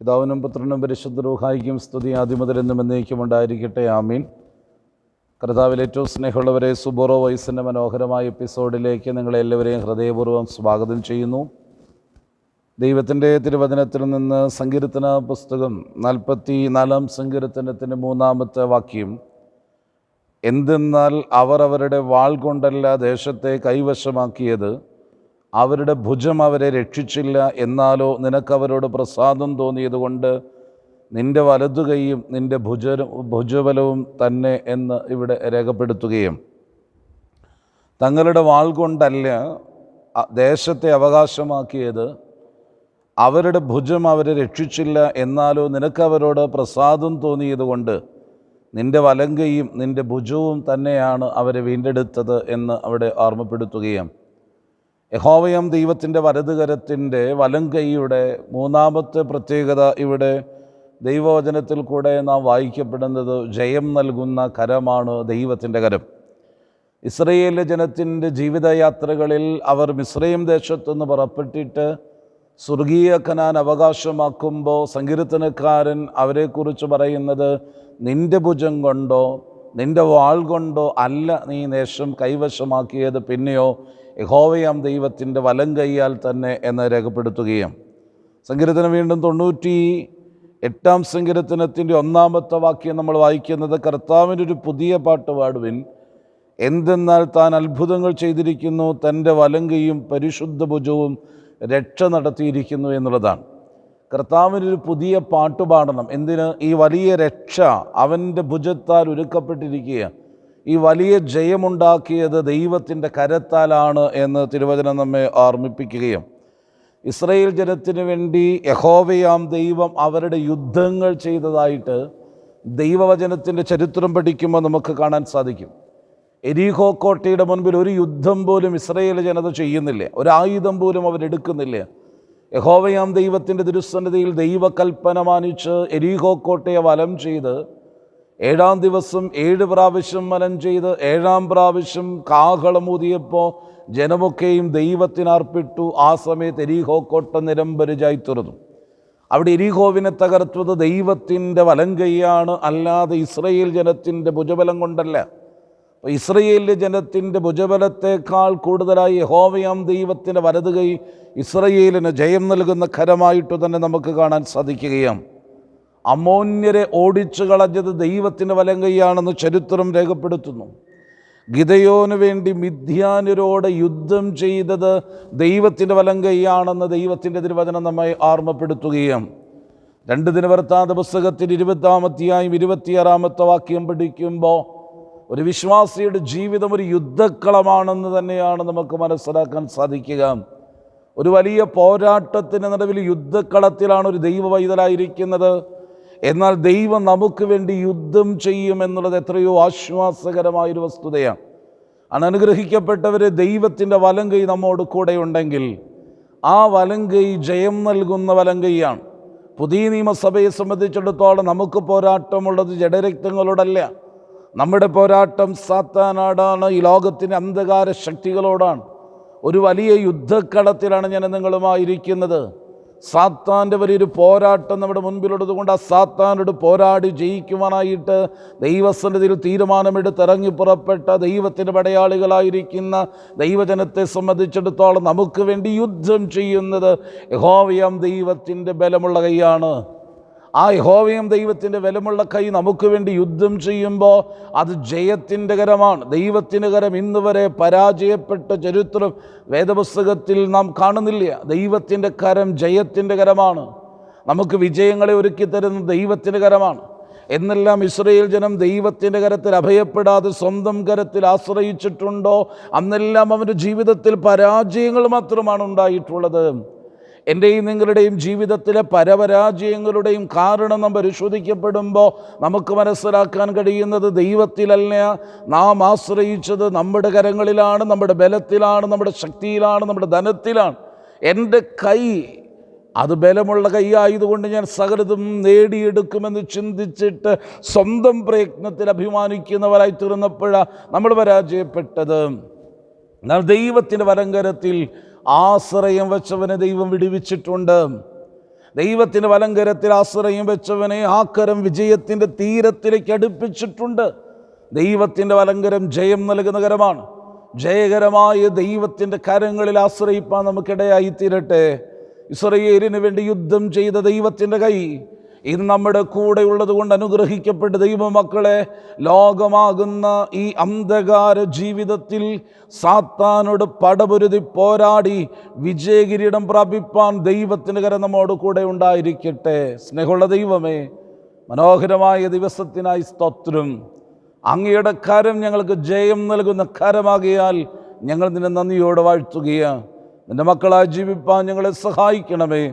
പിതാവിനും പുത്രനും പരിശുദ്ധ രൂഹായിക്കും സ്തുതി. ആദ്യമുതലെന്നും എന്നേക്കും ഉണ്ടായിരിക്കട്ടെ. ആമീൻ. കർത്താവിൽ ഏറ്റവും സ്നേഹമുള്ളവരെ സുബോറോ വയസ്സിന്റെ മനോഹരമായ എപ്പിസോഡിലേക്ക് നിങ്ങളെല്ലാവരെയും ഹൃദയപൂർവം സ്വാഗതം ചെയ്യുന്നു. ദൈവത്തിന്റെ തിരുവചനത്തിൽ നിന്ന് സങ്കീർത്തന പുസ്തകം നാൽപ്പത്തി നാലാം സങ്കീർത്തനത്തിന്റെ മൂന്നാമത്തെ വാക്യം എന്തെന്നാൽ അവർ അവരുടെ വാൾ കൊണ്ടല്ല ദേശത്തെ കൈവശമാക്കിയത് അവരുടെ ഭുജം അവരെ രക്ഷിച്ചില്ല എന്നാലോ നിനക്കവരോട് പ്രസാദം തോന്നിയതുകൊണ്ട് നിന്റെ വലതുകൈയും നിന്റെ ഭുജ ഭുജബലവും തന്നെ എന്ന് ഇവിടെ രേഖപ്പെടുത്തുകയും തങ്ങളുടെ വാൾ കൊണ്ടല്ല ദേശത്തെ അവകാശമാക്കിയത് അവരുടെ ഭുജം അവരെ രക്ഷിച്ചില്ല എന്നാലോ നിനക്കവരോട് പ്രസാദം തോന്നിയതുകൊണ്ട് നിന്റെ വലങ്കയും നിന്റെ ഭുജവും തന്നെയാണ് അവരെ വീണ്ടെടുത്തത് എന്ന് അവിടെ ഓർമ്മപ്പെടുത്തുകയും യഹോവയം ദൈവത്തിന്റെ വലതുകരത്തിന്റെ വലങ്കൈയുടെ മൂന്നാമത്തെ പ്രത്യേകത ഇവിടെ ദൈവവചനത്തിൽ കൂടെ നാം വായിക്കപ്പെടുന്നത് ജയം നൽകുന്ന കരമാണ് ദൈവത്തിന്റെ കരം. ഇസ്രയേലിലെ ജനത്തിന്റെ ജീവിതയാത്രകളിൽ അവർ മിശ്രയും ദേശത്തുനിന്ന് പുറപ്പെട്ടിട്ട് സ്വർഗീയ കനാൻ അവകാശമാക്കുമ്പോൾ സങ്കീർത്തനക്കാരൻ അവരെക്കുറിച്ച് പറയുന്നത് നിന്റെ ഭുജം കൊണ്ടോ നിന്റെ വാൾ കൊണ്ടോ അല്ല നീ നേഷം കൈവശമാക്കിയത് പിന്നെയോ യഹോവയാം ദൈവത്തിന്റെ വലം കൈയാൽ തന്നെ എന്ന് രേഖപ്പെടുത്തുകയും. സങ്കീർത്തനം വീണ്ടും തൊണ്ണൂറ്റി എട്ടാം സങ്കീർത്തനത്തിന്റെ ഒന്നാമത്തെ വാക്യം നമ്മൾ വായിക്കുന്നത് കർത്താവിന്റെ ഒരു പുതിയ പാട്ട് പാടുവിൻ. എന്തെന്നാൽ താൻ അത്ഭുതങ്ങൾ ചെയ്തിരിക്കുന്നു തന്റെ വലങ്കയും പരിശുദ്ധ ഭുജവും രക്ഷ നടത്തിയിരിക്കുന്നു എന്നുള്ളതാണ്. കർത്താവിനൊരു പുതിയ പാട്ട് പാടണം. എന്തിന്? ഈ വലിയ രക്ഷ അവന്റെ ഭുജത്താൽ ഒരുക്കപ്പെട്ടിരിക്കുക ഈ വലിയ ജയമുണ്ടാക്കിയത് ദൈവത്തിന്റെ കരത്താലാണ് എന്ന് തിരുവചനം നമ്മെ ഓർമ്മിപ്പിക്കുകയും ഇസ്രയേൽ ജനത്തിന് വേണ്ടി യഹോവയാം ദൈവം അവരുടെ യുദ്ധങ്ങൾ ചെയ്തതായിട്ട് ദൈവവചനത്തിന്റെ ചരിത്രം പഠിക്കുമ്പോൾ നമുക്ക് കാണാൻ സാധിക്കും. എരീഹോ കോട്ടയുടെ മുൻപിൽ ഒരു യുദ്ധം പോലും ഇസ്രയേൽ ജനത ചെയ്യുന്നില്ല. ഒരു ആയുധം പോലും അവരെടുക്കുന്നില്ല യഹോവയാം ദൈവത്തിന്റെ തിരുസന്നിധിയിൽ ദൈവകൽപ്പന മാനിച്ച് എരീഹോ കോട്ടയെ വലം ചെയ്ത് ഏഴാം ദിവസം ഏഴ് പ്രാവശ്യം വലം ചെയ്ത് ഏഴാം പ്രാവശ്യം കാഹളമൂതിയപ്പോൾ ജനമൊക്കെയും ദൈവത്തിനർപ്പിട്ടു. ആ സമയത്ത് എരീഹോ കോട്ട നിരമ്പരിചായി തുറന്നു. അവിടെ എരീഹോവിനെ തകർത്തത് ദൈവത്തിന്റെ വലം കൈയാണ്. അല്ലാതെ ഇസ്രയേൽ ജനത്തിന്റെ ഭുജബലം കൊണ്ടല്ല. അപ്പോൾ ഇസ്രയേലിലെ ജനത്തിന്റെ ഭുജബലത്തേക്കാൾ കൂടുതലായി ഹോമയം ദൈവത്തിന്റെ വലത് ഇസ്രയേലിന് ജയം നൽകുന്ന ഖരമായിട്ട് തന്നെ നമുക്ക് കാണാൻ സാധിക്കുകയാണ്. അമോന്യരെ ഓടിച്ചു കളഞ്ഞത് ദൈവത്തിന്റെ വലം കൈയാണെന്ന് ചരിത്രം രേഖപ്പെടുത്തുന്നു. ഗിതയോന് വേണ്ടി മിഥ്യാനരോട് യുദ്ധം ചെയ്തത് ദൈവത്തിന്റെ വലം കൈയാണെന്ന് ദൈവത്തിന്റെ തിരുവചനം നമ്മെ ഓർമ്മപ്പെടുത്തുകയും രണ്ട് ദിനവൃത്താന്ത പുസ്തകത്തിൽ ഇരുപത്താമത്തെയായും ഇരുപത്തിയാറാമത്തെ വാക്യം പഠിക്കുമ്പോൾ ഒരു വിശ്വാസിയുടെ ജീവിതം ഒരു യുദ്ധക്കളമാണെന്ന് തന്നെയാണ് നമുക്ക് മനസ്സിലാക്കാൻ സാധിക്കുക. ഒരു വലിയ പോരാട്ടത്തിന്റെ നടുവിൽ യുദ്ധക്കളത്തിലാണ് ഒരു ദൈവ വൈതലായിരിക്കുന്നത് എന്നാൽ ദൈവം നമുക്ക് വേണ്ടി യുദ്ധം ചെയ്യും എന്നുള്ളത് എത്രയോ ആശ്വാസകരമായൊരു വസ്തുതയാണ്. അനനുഗ്രഹിക്കപ്പെട്ടവരെ ദൈവത്തിന്റെ വലം കൈ നമ്മോട് കൂടെ ഉണ്ടെങ്കിൽ ആ കൈ ജയം നൽകുന്ന വലം കൈയാണ് പുതിയ നിയമസഭയെ സംബന്ധിച്ചിടത്തോളം നമുക്ക് പോരാട്ടമുള്ളത് ജഡരക്തങ്ങളോടല്ല. നമ്മുടെ പോരാട്ടം സാത്താനാടാണ്. ഈ ലോകത്തിന്റെ അന്ധകാര ശക്തികളോടാണ്. ഒരു വലിയ യുദ്ധക്കളത്തിലാണ് ഞാൻ നിങ്ങളുമായിരിക്കുന്നത്. സാത്താന്റെ വലിയൊരു പോരാട്ടം നമ്മുടെ മുൻപിലുള്ളത് കൊണ്ട് ആ സാത്താനോട് പോരാടി ജയിക്കുവാനായിട്ട് ദൈവസന്നിധിയിൽ തീരുമാനമെടുത്ത് ഇറങ്ങി പുറപ്പെട്ട ദൈവത്തിന്റെ പടയാളികളായിരിക്കുന്ന ദൈവജനത്തെ സംബന്ധിച്ചിടത്തോളം നമുക്ക് വേണ്ടി യുദ്ധം ചെയ്യുന്നത് യഹോവയം ദൈവത്തിന്റെ ബലമുള്ള കൈയാണ്. ആ യഹോവയും ദൈവത്തിന്റെ വിലമുള്ള കൈ നമുക്ക് വേണ്ടി യുദ്ധം ചെയ്യുമ്പോൾ അത് ജയത്തിന്റെ കരമാണ്. ദൈവത്തിന്റെ കരം ഇന്ന് വരെ പരാജയപ്പെട്ട ചരിത്രം വേദപുസ്തകത്തിൽ നാം കാണുന്നില്ല. ദൈവത്തിന്റെ കരം ജയത്തിന്റെ കരമാണ്. നമുക്ക് വിജയങ്ങളെ ഒരുക്കി തരുന്ന ദൈവത്തിന്റെ കരമാണ്. എന്നെല്ലാം ഇസ്രയേൽ ജനം ദൈവത്തിന്റെ കരത്തിൽ അഭയപ്പെടാതെ സ്വന്തം കരത്തിൽ ആശ്രയിച്ചിട്ടുണ്ടോ? അന്നെല്ലാം അവന്റെ ജീവിതത്തിൽ പരാജയങ്ങൾ മാത്രമാണ് ഉണ്ടായിട്ടുള്ളത്. എന്റെയും നിങ്ങളുടെയും ജീവിതത്തിലെ പരപരാജയങ്ങളുടെയും കാരണം നാം പരിശോധിക്കപ്പെടുമ്പോൾ നമുക്ക് മനസ്സിലാക്കാൻ കഴിയുന്നത് ദൈവത്തിലല്ല. നാം ആശ്രയിച്ചത് നമ്മുടെ കരങ്ങളിലാണ് നമ്മുടെ ബലത്തിലാണ് നമ്മുടെ ശക്തിയിലാണ് നമ്മുടെ ധനത്തിലാണ്. എന്റെ കൈ അത് ബലമുള്ള കൈയായതുകൊണ്ട് ഞാൻ സകലതും നേടിയെടുക്കുമെന്ന് ചിന്തിച്ചിട്ട് സ്വന്തം പ്രയത്നത്തിൽ അഭിമാനിക്കുന്നവരായി തീർന്നപ്പോഴാണ് നമ്മൾ പരാജയപ്പെട്ടത്. എന്നാൽ ദൈവത്തിന്റെ വലങ്കരത്തിൽ ആശ്രയം വെച്ചവനെ ദൈവം വിടുവിച്ചിട്ടുണ്ട്. ദൈവത്തിന്റെ വലങ്കരത്തിൽ ആശ്രയം വെച്ചവനെ ആക്കരം കരം വിജയത്തിന്റെ തീരത്തിലേക്ക് അടുപ്പിച്ചിട്ടുണ്ട്. ദൈവത്തിന്റെ വലങ്കരം ജയം നൽകുന്ന കരമാണ്. ജയകരമായ ദൈവത്തിന്റെ കരങ്ങളിൽ ആശ്രയിപ്പാൻ നമുക്കിടയായി തീരട്ടെ ഇസ്രയേലിന് വേണ്ടി യുദ്ധം ചെയ്ത ദൈവത്തിന്റെ കൈ ഇന്ന് നമ്മുടെ കൂടെ ഉള്ളത് കൊണ്ട് അനുഗ്രഹിക്കപ്പെട്ട ദൈവമക്കളെ ലോകമാകുന്ന ഈ അന്ധകാര ജീവിതത്തിൽ സാത്താനോട് പടപൊരുതി പോരാടി വിജയകിരീടം പ്രാപിപ്പാൻ ദൈവത്തിന് കരം നമ്മോട് കൂടെ ഉണ്ടായിരിക്കട്ടെ. സ്നേഹമുള്ള ദൈവമേ മനോഹരമായ ദിവസത്തിനായി സ്തോത്രം. അങ്ങയുടെ കരം ഞങ്ങൾക്ക് ജയം നൽകുന്ന കരമാകിയാൽ ഞങ്ങൾ നിന്നെ നന്ദിയോടെ വാഴ്ത്തുകയാണ്. നിന്റെ മക്കളായി ജീവിപ്പാൻ ഞങ്ങളെ സഹായിക്കണമേ.